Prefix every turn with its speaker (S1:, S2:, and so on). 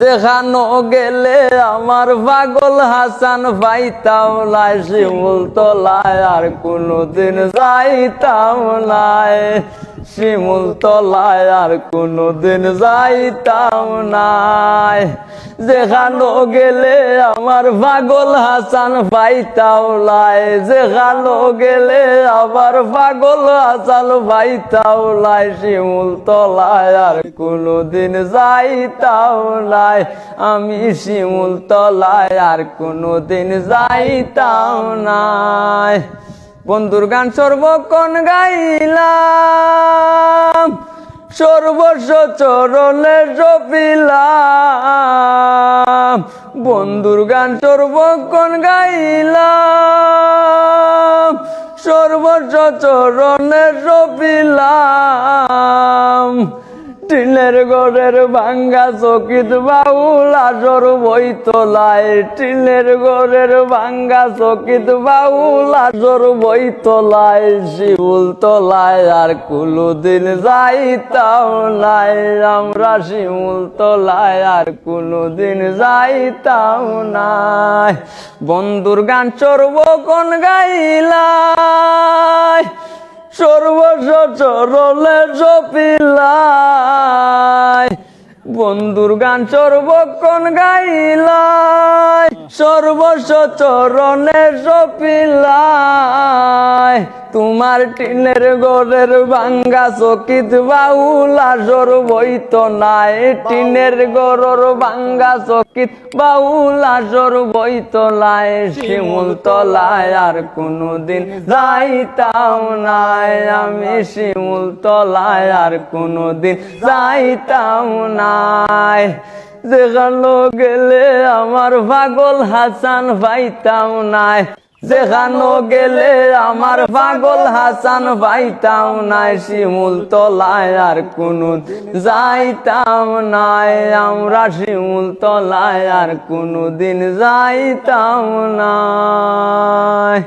S1: দেখানো গেলে আমার পাগল হাসান পাইতাম নাই শিমুল তলায় আর কোনোদিন যাইতাম নাই শিমুল তলায় আর কোনোদিন যাইতাম নাই। যেখানো গেলে আমার পাগল হাসান পাইতাম নাই। যেখানো গেলে আমার পাগল হাসান পাইতাম নাই। শিমুল তলায় আর কোনোদিন যাইতাম নাই। আমি শিমুল তলায় আর কোনোদিন যাইতাম নাই। বন্ধুর গান সর্বক্ষণ গাইলাম। সর্বস্ব চরণে জপিলাম। বন্ধুর গান সর্বক্ষণ গাইলাম। সর্বস্ব চরণে জপিলাম। টিনের গড়ের ভাঙ্গা চকিত বাউল আসর বই তোলায় টিনের গড়ের ভাঙ্গা চকিত বাউল আসর বই তোলায় শিউল তোলায় আর কোনোদিন যাইতাম নাই। আমরা শিউল তোলায় আর কোনোদিন যাইতাম নাই। বন্ধুর গান চরব কোন গাইলাই সর্বস্ব চরলে জপিলাই। বন্ধুর গান সর্বক্ষণ গাইলাই। সর্বস্ব চরণে জপিলাই। তোমার টিনের গড়ের ভাঙ্গা চকিত বাউল আসর বইত নাই। টিনের গড়র ভাঙ্গা চকিত বাউল আসর বইত নাই। শিমুল তলায় আর কোনোদিন যাইতাম নাই। আমি শিমুল তলায় আর কোনোদিন যাইতাম নাই। যেখানো গেলে আমার পাগল হাসান পাইতাম নাই। যেখানো গেলে আমার পাগল হাসান পাইতাম নাই, শিমুল তলায় আর কোনো যাইতাম নাই। আমরা শিমুল তলায় আর কোনো দিন যাইতাম নাই।